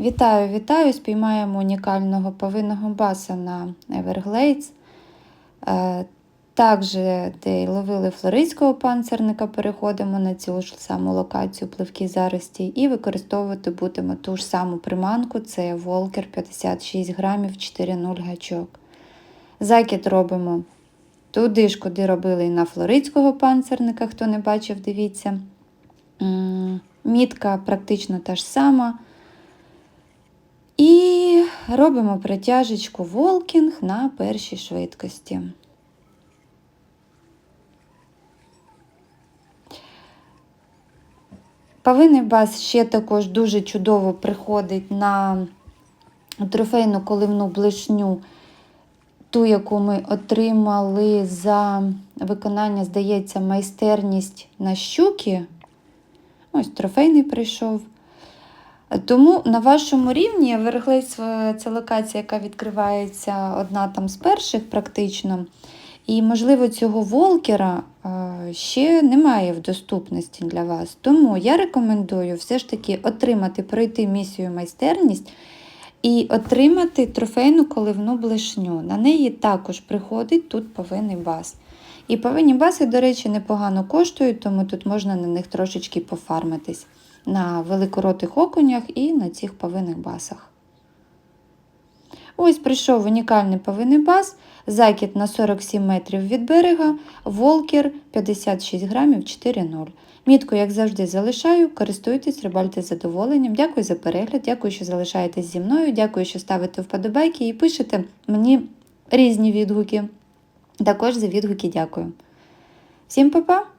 Вітаю, вітаю! Спіймаємо унікального повинного баса на Everglades. Е, Також, де ловили флоридського панцерника, переходимо на цю ж саму локацію пливки зарості і використовувати будемо ту ж саму приманку, це Волкер 56 грамів 4,0 гачок. Закид робимо туди ж, куди робили і на флоридського панцерника, хто не бачив, дивіться. Мітка практично та ж сама. Робимо притяжечку волкінг на першій швидкості. Павиний бас ще також дуже чудово приходить на трофейну коливну блишню, ту, яку ми отримали за виконання, здається, майстерність на щуки. Ось трофейний прийшов. Тому на вашому рівні Верглейс це локація, яка відкривається одна там з перших практично. І, можливо, цього волкера е, ще немає в доступності для вас. Тому я рекомендую все ж таки отримати, пройти місію майстерність і отримати трофейну коливну блишню. На неї також приходить тут повинний бас. І повинні баси, до речі, непогано коштують, тому тут можна на них трошечки пофармитись на великоротих окунях і на цих повинних басах. Ось прийшов унікальний повинний бас, закид на 47 метрів від берега, волкер 56 грамів 4,0. Мітку, як завжди, залишаю, користуйтесь, рибальте з задоволенням. Дякую за перегляд, дякую, що залишаєтесь зі мною, дякую, що ставите вподобайки і пишете мені різні відгуки. Також за відгуки дякую. Всім па-па!